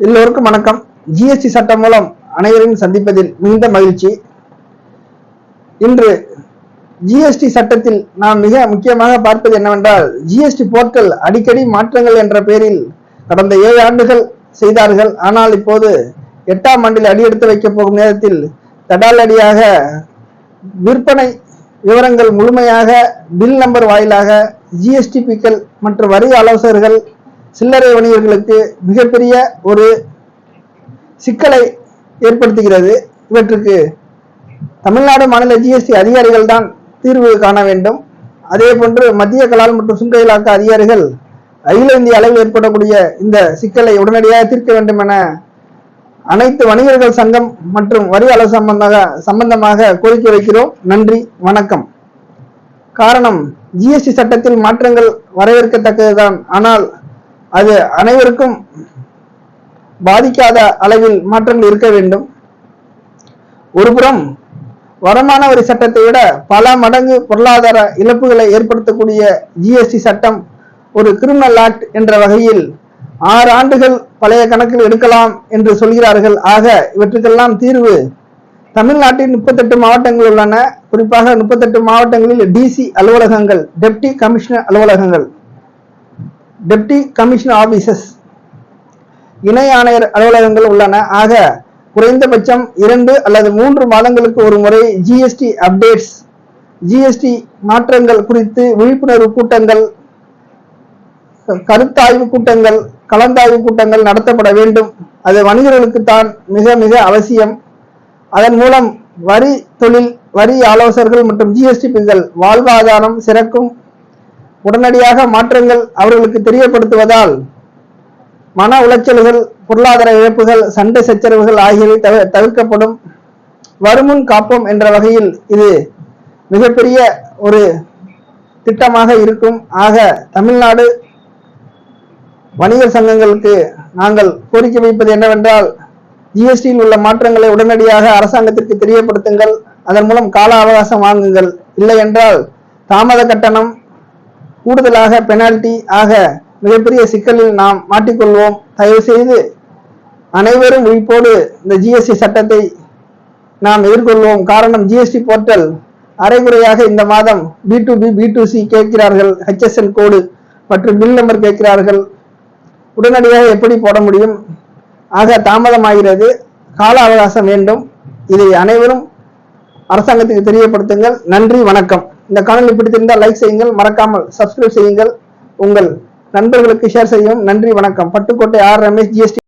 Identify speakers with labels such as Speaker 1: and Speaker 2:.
Speaker 1: எல்லோருக்கும் வணக்கம். ஜிஎஸ்டி சட்டம் மூலம் அனைவரையும் சந்திப்பதில் மிகுந்த மகிழ்ச்சி. இன்று ஜிஎஸ்டி சட்டத்தில் நாம் மிக முக்கியமாக பார்ப்பது என்னவென்றால் ஜிஎஸ்டி போர்ட்டல் அடிக்கடி மாற்றங்கள் என்ற பெயரில் கடந்த ஏழு ஆண்டுகள் செய்தார்கள். ஆனால் இப்போது எட்டாம் ஆண்டில் அடியெடுத்து வைக்கப் போகும் நேரத்தில் தடாலடியாக விற்பனை விவரங்கள் முழுமையாக பில் நம்பர் வாயிலாக ஜிஎஸ்டிபிக்கள் மற்றும் வரி ஆலோசகர்கள் சில்லறை வணிகர்களுக்கு மிகப்பெரிய ஒரு சிக்கலை ஏற்படுத்துகிறது. இவற்றுக்கு தமிழ்நாடு மாநில ஜிஎஸ்டி அதிகாரிகள் தான் தீர்வு காண வேண்டும். அதே போன்று மத்திய கலால் மற்றும் சுங்க இலாக்க அதிகாரிகள் அகில இந்திய அளவில் ஏற்படக்கூடிய இந்த சிக்கலை உடனடியாக தீர்க்க வேண்டும் என அனைத்து வணிகர்கள் சங்கம் மற்றும் வரி அளவு சம்பந்தமாக சம்பந்தமாக கோரிக்கை வைக்கிறோம். நன்றி வணக்கம். காரணம் ஜிஎஸ்டி சட்டத்தில் மாற்றங்கள் வரவேற்கத்தக்கதுதான். ஆனால் அது அனைவருக்கும் பாதிக்காத அளவில் மாற்றங்கள் இருக்க வேண்டும். ஒருபுறம் வருமான வரி சட்டத்தை விட பல மடங்கு பொருளாதார இழப்புகளை ஏற்படுத்தக்கூடிய ஜிஎஸ்டி சட்டம் ஒரு கிரிமினல் ஆக்ட் என்ற வகையில் ஆறு ஆண்டுகள் பழைய கணக்கில் எடுக்கலாம் என்று சொல்கிறார்கள். ஆக இவற்றுக்கெல்லாம் தீர்வு தமிழ்நாட்டின் முப்பத்தெட்டு மாவட்டங்கள் உள்ளன. குறிப்பாக முப்பத்தெட்டு மாவட்டங்களில் டிசி அலுவலகங்கள் டெப்டி கமிஷனர் அலுவலகங்கள். டெப்டி கமிஷனர் ஆபீசஸ் இணை ஆணையர் அலுவலகங்கள் உள்ளன. ஆக குறைந்தபட்சம் இரண்டு அல்லது மூன்று மாதங்களுக்கு ஒரு முறை ஜிஎஸ்டி அப்டேட்ஸ் ஜிஎஸ்டி மாற்றங்கள் குறித்து விழிப்புணர்வு கூட்டங்கள் கருத்தாய்வு கூட்டங்கள் கலந்தாய்வு கூட்டங்கள் நடத்தப்பட வேண்டும். அது வணிகர்களுக்கு தான் மிக மிக அவசியம். அதன் மூலம் வரி தொழில் வரி ஆலோசகர்கள் மற்றும் ஜிஎஸ்டிபிகள் வாழ்வாதாரம் சிறக்கும். உடனடியாக மாற்றங்கள் அவர்களுக்கு தெரியப்படுத்துவதால் மன உளைச்சல்கள் பொருளாதார இழப்புகள் சண்டை சச்சரவுகள் ஆகியவை தவ தவிர்க்கப்படும். வருமுன் காப்போம் என்ற வகையில் இது மிகப்பெரிய ஒரு திட்டமாக இருக்கும். ஆக தமிழ்நாடு வணிகர் சங்கங்களுக்கு நாங்கள் கோரிக்கை வைப்பது என்னவென்றால் ஜிஎஸ்டியில் உள்ள மாற்றங்களை உடனடியாக அரசாங்கத்திற்கு தெரியப்படுத்துங்கள். அதன் மூலம் கால அவகாசம் வாங்குங்கள். இல்லை என்றால் தாமத கட்டணம் கூடுதலாக பெனால்டி ஆக மிகப்பெரிய சிக்கலில் நாம் மாட்டிக்கொள்வோம். தயவு செய்து அனைவரும் விழிப்போடு இந்த ஜிஎஸ்டி சட்டத்தை நாம் எதிர்கொள்வோம். காரணம் ஜிஎஸ்டி போர்ட்டல் அரைகுறையாக இந்த மாதம் B to B B to C கேட்கிறார்கள். ஹெச்எஸ்என் கோடு மற்றும் பில் நம்பர் கேட்கிறார்கள். உடனடியாக எப்படி போட முடியும்? ஆக தாமதமாகிறது. கால அவகாசம் வேண்டும். இதை அனைவரும் அரசாங்கத்துக்கு தெரியப்படுத்துங்கள். நன்றி வணக்கம். இந்த காணொலி பிடித்திருந்தால் லைக் செய்யுங்கள் மறக்காமல் சப்ஸ்கிரைப் செய்யுங்கள். உங்கள் நண்பர்களுக்கு ஷேர் செய்யவும். நன்றி வணக்கம். Pattukkottai R Ramesh GST